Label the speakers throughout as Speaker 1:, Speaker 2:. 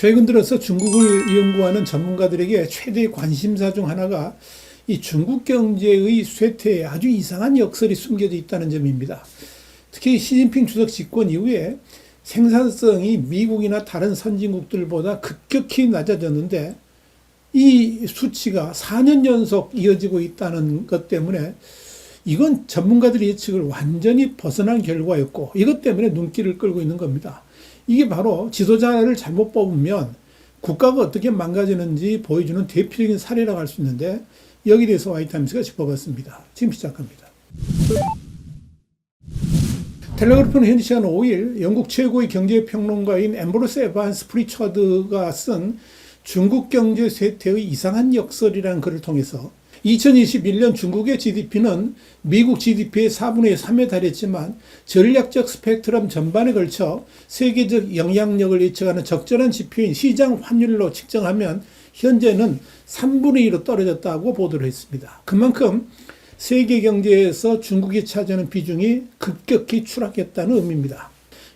Speaker 1: 최근 들어서 중국을 연구하는 전문가들에게 최대의 관심사 중 하나가 이 중국 경제의 쇠퇴에 아주 이상한 역설이 숨겨져 있다는 점입니다. 특히 시진핑 주석 집권 이후에 생산성이 미국이나 다른 선진국들보다 급격히 낮아졌는데 이 수치가 4년 연속 이어지고 있다는 것 때문에 이건 전문가들의 예측을 완전히 벗어난 결과였고 이것 때문에 눈길을 끌고 있는 겁니다. 이게 바로 지도자를 잘못 뽑으면 국가가 어떻게 망가지는지 보여주는 대표적인 사례라고 할 수 있는데 여기에 대해서 와이타임스가 짚어봤습니다. 지금 시작합니다. 텔레그래프는 현지 시간 5일 영국 최고의 경제평론가인 엠브로스 에반스 프리처드가 쓴 중국 경제 쇠퇴의 이상한 역설이라는 글을 통해서 2021년 중국의 GDP는 미국 GDP의 4분의 3에 달했지만 전략적 스펙트럼 전반에 걸쳐 세계적 영향력을 예측하는 적절한 지표인 시장 환율로 측정하면 현재는 3분의 2로 떨어졌다고 보도를 했습니다. 그만큼 세계 경제에서 중국이 차지하는 비중이 급격히 추락했다는 의미입니다.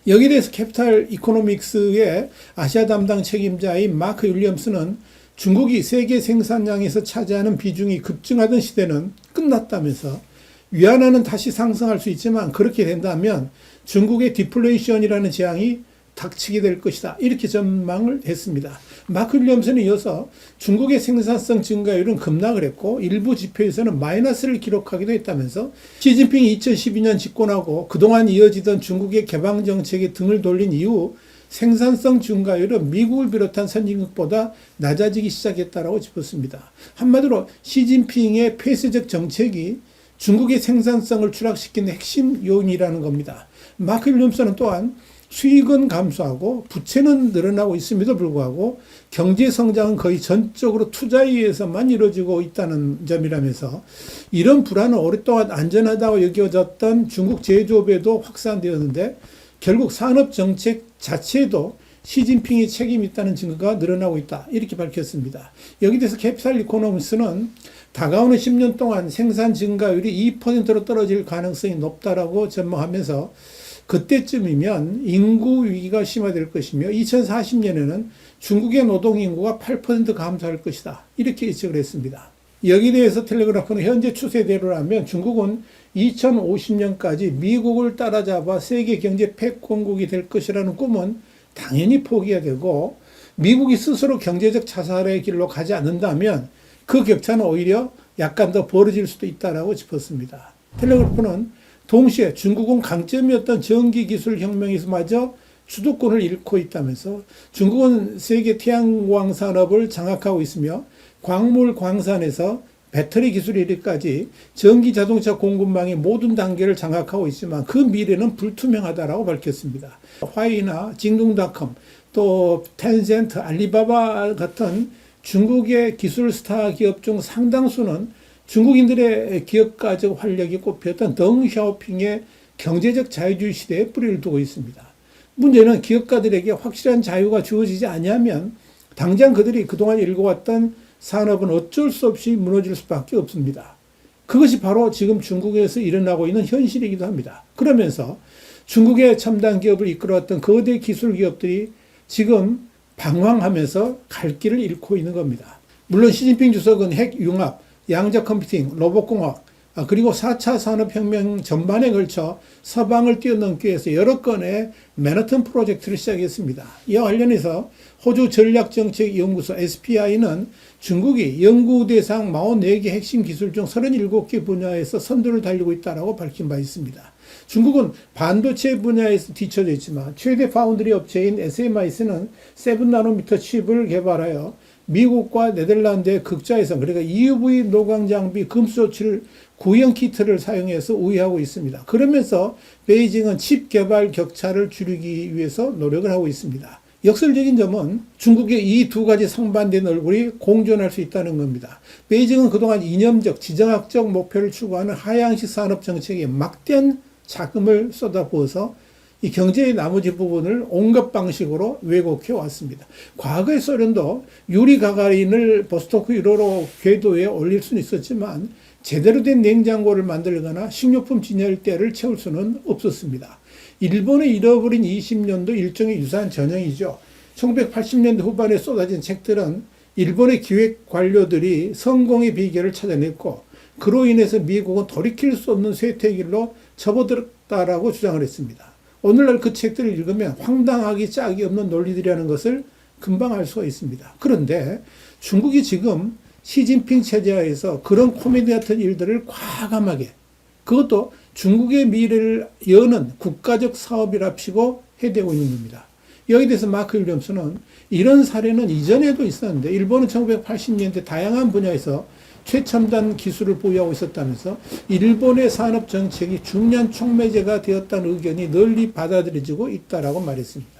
Speaker 1: 여기에 대해서 캐피탈 이코노믹스의 아시아 담당 책임자인 마크 윌리엄스는 중국이 세계 생산량에서 차지하는 비중이 급증하던 시대는 끝났다면서 위안화는 다시 상승할 수 있지만 그렇게 된다면 중국의 디플레이션이라는 재앙이 닥치게 될 것이다. 이렇게 전망을 했습니다. 마크 윌리엄스는 이어서 중국의 생산성 증가율은 급락을 했고 일부 지표에서는 마이너스를 기록하기도 했다면서 시진핑이 2012년 집권하고 그동안 이어지던 중국의 개방 정책에 등을 돌린 이후 생산성 증가율은 미국을 비롯한 선진국보다 낮아지기 시작했다라고 짚었습니다. 한마디로 시진핑의 폐쇄적 정책이 중국의 생산성을 추락시키는 핵심 요인이라는 겁니다. 마크 윌리엄스는 또한 수익은 감소하고 부채는 늘어나고 있음에도 불구하고 경제 성장은 거의 전적으로 투자에 의해서만 이루어지고 있다는 점이라면서 이런 불안은 오랫동안 안전하다고 여겨졌던 중국 제조업에도 확산되었는데 결국 산업 정책 자체도 시진핑의 책임이 있다는 증거가 늘어나고 있다. 이렇게 밝혔습니다. 여기 대해서 캐피탈 이코노미스는 다가오는 10년 동안 생산 증가율이 2%로 떨어질 가능성이 높다라고 전망하면서 그때쯤이면 인구 위기가 심화될 것이며 2040년에는 중국의 노동 인구가 8% 감소할 것이다. 이렇게 예측을 했습니다. 여기에 대해서 텔레그래프는 현재 추세대로라면 중국은 2050년까지 미국을 따라잡아 세계 경제 패권국이 될 것이라는 꿈은 당연히 포기해야 되고 미국이 스스로 경제적 자살의 길로 가지 않는다면 그 격차는 오히려 약간 더 벌어질 수도 있다라고 짚었습니다. 텔레그래프는 동시에 중국은 강점이었던 전기 기술 혁명에서마저 주도권을 잃고 있다면서 중국은 세계 태양광 산업을 장악하고 있으며 광물 광산에서 배터리 기술 이르까지 전기 자동차 공급망의 모든 단계를 장악하고 있지만 그 미래는 불투명하다라고 밝혔습니다. 화이나 징둥닷컴 또 텐센트, 알리바바 같은 중국의 기술 스타 기업 중 상당수는 중국인들의 기업가적 활력이 꼽혔던 덩샤오핑의 경제적 자유주의 시대에 뿌리를 두고 있습니다. 문제는 기업가들에게 확실한 자유가 주어지지 않으면 당장 그들이 그동안 일궈왔던 산업은 어쩔 수 없이 무너질 수밖에 없습니다. 그것이 바로 지금 중국에서 일어나고 있는 현실이기도 합니다. 그러면서 중국의 첨단 기업을 이끌어왔던 거대 기술 기업들이 지금 방황하면서 갈 길을 잃고 있는 겁니다. 물론 시진핑 주석은 핵 융합, 양자 컴퓨팅, 로봇공학, 아, 그리고 4차 산업혁명 전반에 걸쳐 서방을 뛰어넘기 위해서 여러 건의 맨하튼 프로젝트를 시작했습니다. 이와 관련해서 호주 전략정책연구소 SPI는 중국이 연구 대상 44개 핵심 기술 중 37개 분야에서 선두를 달리고 있다고 밝힌 바 있습니다. 중국은 반도체 분야에서 뒤처져 있지만 최대 파운드리 업체인 SMIC는 7나노미터 칩을 개발하여 미국과 네덜란드의 극자에서 그러니까 EUV 노광 장비 금수 조치를 구형 키트를 사용해서 우회하고 있습니다. 그러면서 베이징은 칩 개발 격차를 줄이기 위해서 노력을 하고 있습니다. 역설적인 점은 중국의 이 두 가지 상반된 얼굴이 공존할 수 있다는 겁니다. 베이징은 그동안 이념적, 지정학적 목표를 추구하는 하향식 산업 정책에 막대한 자금을 쏟아부어서 이 경제의 나머지 부분을 온갖 방식으로 왜곡해 왔습니다. 과거의 소련도 유리 가가린을 보스토크 1호로 궤도에 올릴 수는 있었지만 제대로 된 냉장고를 만들거나 식료품 진열대를 채울 수는 없었습니다. 일본의 잃어버린 20년도 일종의 유사한 전형이죠. 1980년대 후반에 쏟아진 책들은 일본의 기획 관료들이 성공의 비결을 찾아냈고 그로 인해서 미국은 돌이킬 수 없는 쇠퇴길로 접어들었다라고 주장을 했습니다. 오늘날 그 책들을 읽으면 황당하기 짝이 없는 논리들이라는 것을 금방 알 수가 있습니다. 그런데 중국이 지금 시진핑 체제하에서 그런 코미디 같은 일들을 과감하게 그것도 중국의 미래를 여는 국가적 사업이랍시고 해대고 있는 겁니다. 여기 대해서 마크 윌리엄스는 이런 사례는 이전에도 있었는데 일본은 1980년대 다양한 분야에서 최첨단 기술을 보유하고 있었다면서 일본의 산업 정책이 중요한 촉매제가 되었다는 의견이 널리 받아들여지고 있다라고 말했습니다.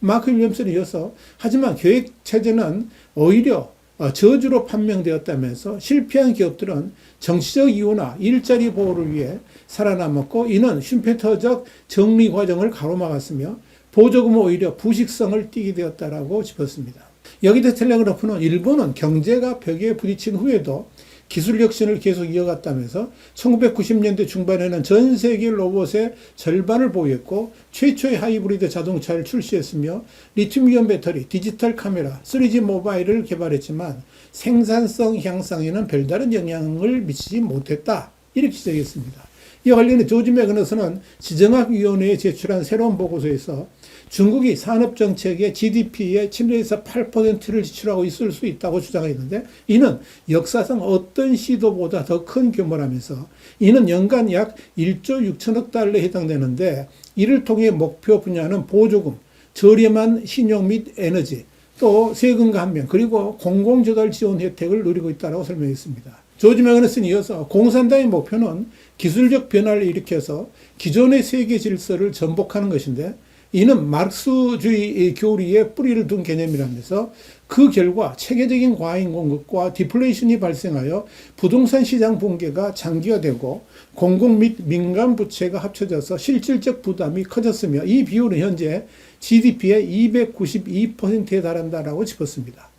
Speaker 1: 마크 윌리엄스는 이어서 하지만 계획 체제는 오히려 어, 저주로 판명되었다면서 실패한 기업들은 정치적 이유나 일자리 보호를 위해 살아남았고 이는 슈페터적 정리 과정을 가로막았으며 보조금은 오히려 부식성을 띠게 되었다라고 짚었습니다. 여기 대 텔레그래프는 일본은 경제가 벽에 부딪힌 후에도 기술 혁신을 계속 이어갔다면서 1990년대 중반에는 전 세계 로봇의 절반을 보유했고 최초의 하이브리드 자동차를 출시했으며 리튬이온 배터리, 디지털 카메라, 3G 모바일을 개발했지만 생산성 향상에는 별다른 영향을 미치지 못했다. 이렇게 지적했습니다. 이와 관련해 조지 매그너스는 지정학위원회에 제출한 새로운 보고서에서 중국이 산업정책의 GDP의 7에서 8%를 지출하고 있을 수 있다고 주장했는데 이는 역사상 어떤 시도보다 더 큰 규모라면서 이는 연간 약 1조 6천억 달러에 해당되는데 이를 통해 목표 분야는 보조금, 저렴한 신용 및 에너지, 또 세금 감면 그리고 공공조달 지원 혜택을 누리고 있다고 설명했습니다. 조지 매그너스는 이어서 공산당의 목표는 기술적 변화를 일으켜서 기존의 세계 질서를 전복하는 것인데 이는 마르크스주의 교리에 뿌리를 둔 개념이라면서 그 결과 체계적인 과잉 공급과 디플레이션이 발생하여 부동산 시장 붕괴가 장기화되고 공공 및 민간 부채가 합쳐져서 실질적 부담이 커졌으며 이 비율은 현재 GDP의 292%에 달한다라고 짚었습니다.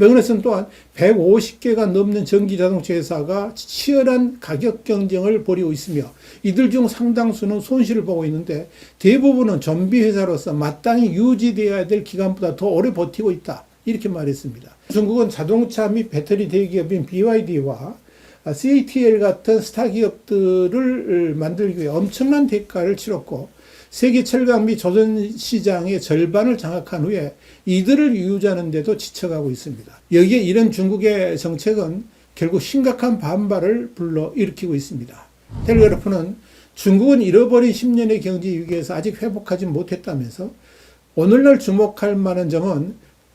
Speaker 1: 매그네스는 또한 150개가 넘는 전기 자동차 회사가 치열한 가격 경쟁을 벌이고 있으며 이들 중 상당수는 손실을 보고 있는데 대부분은 좀비 회사로서 마땅히 유지되어야 될 기간보다 더 오래 버티고 있다. 이렇게 말했습니다. 중국은 자동차 및 배터리 대기업인 BYD와 CATL 같은 스타 기업들을 만들기 위해 엄청난 대가를 치렀고 세계 철강 및 조선 시장의 절반을 장악한 후에 이들을 유지하는데도 지쳐가고 있습니다. 여기에 이런 중국의 정책은 결국 심각한 반발을 불러 일으키고 있습니다. 텔레그래프는 중국은 잃어버린 10년의 경제 위기에서 아직 회복하지 못했다면서 오늘날 주목할 만한 점은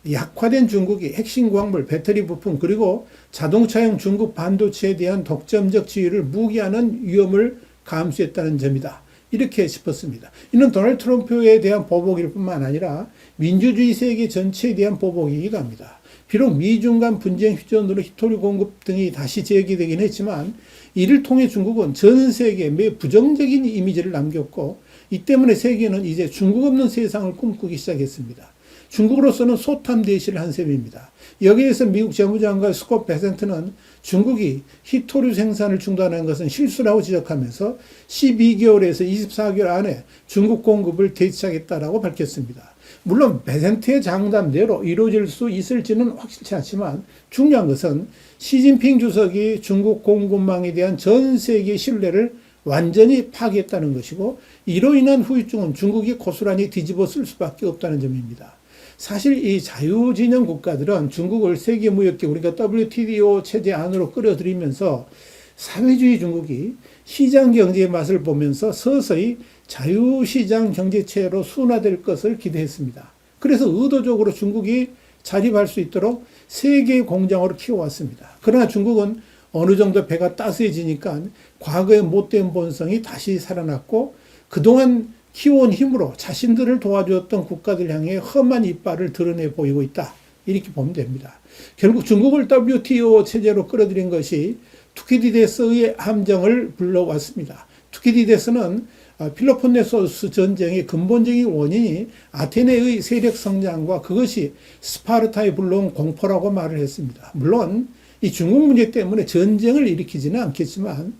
Speaker 1: 약화된 중국이 핵심 광물, 배터리 부품 그리고 자동차용 중국 반도체에 대한 독점적 지위를 무기하는 위험을 감수했다는 점이다. 이렇게 짚었습니다. 이는 도널드 트럼프에 대한 보복일 뿐만 아니라 민주주의 세계 전체에 대한 보복이기도 합니다. 비록 미중 간 분쟁 휴전으로 히토리 공급 등이 다시 제기되긴 했지만 이를 통해 중국은 전 세계에 매우 부정적인 이미지를 남겼고 이 때문에 세계는 이제 중국 없는 세상을 꿈꾸기 시작했습니다. 중국으로서는 소탐 대시를 한 셈입니다. 여기에서 미국 재무장관 스콧 베센트는 중국이 히토류 생산을 중단한 것은 실수라고 지적하면서 12개월에서 24개월 안에 중국 공급을 대체하겠다라고 밝혔습니다. 물론 베센트의 장담대로 이루어질 수 있을지는 확실치 않지만 중요한 것은 시진핑 주석이 중국 공급망에 대한 전 세계 신뢰를 완전히 파괴했다는 것이고 이로 인한 후유증은 중국이 고스란히 뒤집어 쓸 수밖에 없다는 점입니다. 사실 이 자유진영 국가들은 중국을 세계무역기 우리가 WTO 체제 안으로 끌어들이면서 사회주의 중국이 시장 경제의 맛을 보면서 서서히 자유시장 경제체로 순화될 것을 기대했습니다. 그래서 의도적으로 중국이 자립할 수 있도록 세계 공장으로 키워왔습니다. 그러나 중국은 어느 정도 배가 따스해지니까 과거의 못된 본성이 다시 살아났고 그동안 키워온 힘으로 자신들을 도와주었던 국가들 향해 험한 이빨을 드러내 보이고 있다. 이렇게 보면 됩니다. 결국 중국을 WTO 체제로 끌어들인 것이 투키디데스의 함정을 불러왔습니다. 투키디데스는 아, 필로폰네소스 전쟁의 근본적인 원인이 아테네의 세력 성장과 그것이 스파르타에 불러온 공포라고 말을 했습니다. 물론 이 중국 문제 때문에 전쟁을 일으키지는 않겠지만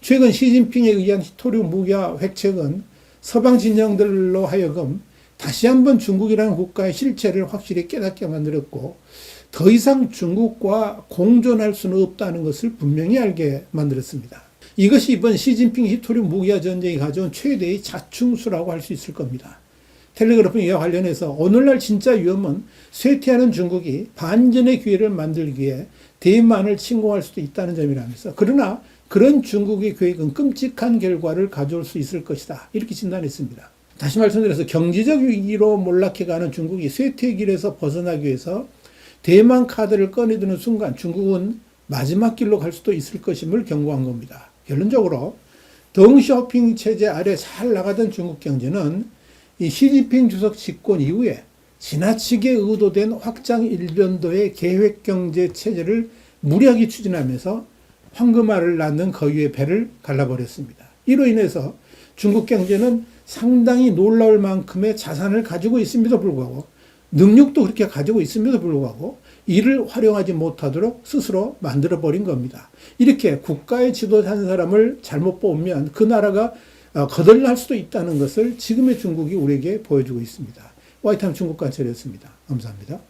Speaker 1: 최근 시진핑에 의한 히토류 무기화 획책은 서방 진영들로 하여금 다시 한번 중국이라는 국가의 실체를 확실히 깨닫게 만들었고 더 이상 중국과 공존할 수는 없다는 것을 분명히 알게 만들었습니다. 이것이 이번 시진핑 히토리 무기화 전쟁이 가져온 최대의 자충수라고 할 수 있을 겁니다. 텔레그래프 이와 관련해서 오늘날 진짜 위험은 쇠퇴하는 중국이 반전의 기회를 만들기 위해 대만을 침공할 수도 있다는 점이라면서 그러나 그런 중국의 계획은 끔찍한 결과를 가져올 수 있을 것이다. 이렇게 진단했습니다. 다시 말씀드려서 경제적 위기로 몰락해가는 중국이 쇠퇴 길에서 벗어나기 위해서 대만 카드를 꺼내드는 순간 중국은 마지막 길로 갈 수도 있을 것임을 경고한 겁니다. 결론적으로 덩쇼핑 체제 아래 잘 나가던 중국 경제는 이 시진핑 주석 집권 이후에 지나치게 의도된 확장 일변도의 계획 경제 체제를 무리하게 추진하면서 황금알을 낳는 거위의 배를 갈라버렸습니다. 이로 인해서 중국 경제는 상당히 놀라울 만큼의 자산을 가지고 있음에도 불구하고 능력도 그렇게 가지고 있음에도 불구하고 이를 활용하지 못하도록 스스로 만들어 버린 겁니다. 이렇게 국가의 지도자 한 사람을 잘못 뽑으면 그 나라가 어, 거덜날 수도 있다는 것을 지금의 중국이 우리에게 보여주고 있습니다. 와이탄 중국 관찰이었습니다. 감사합니다.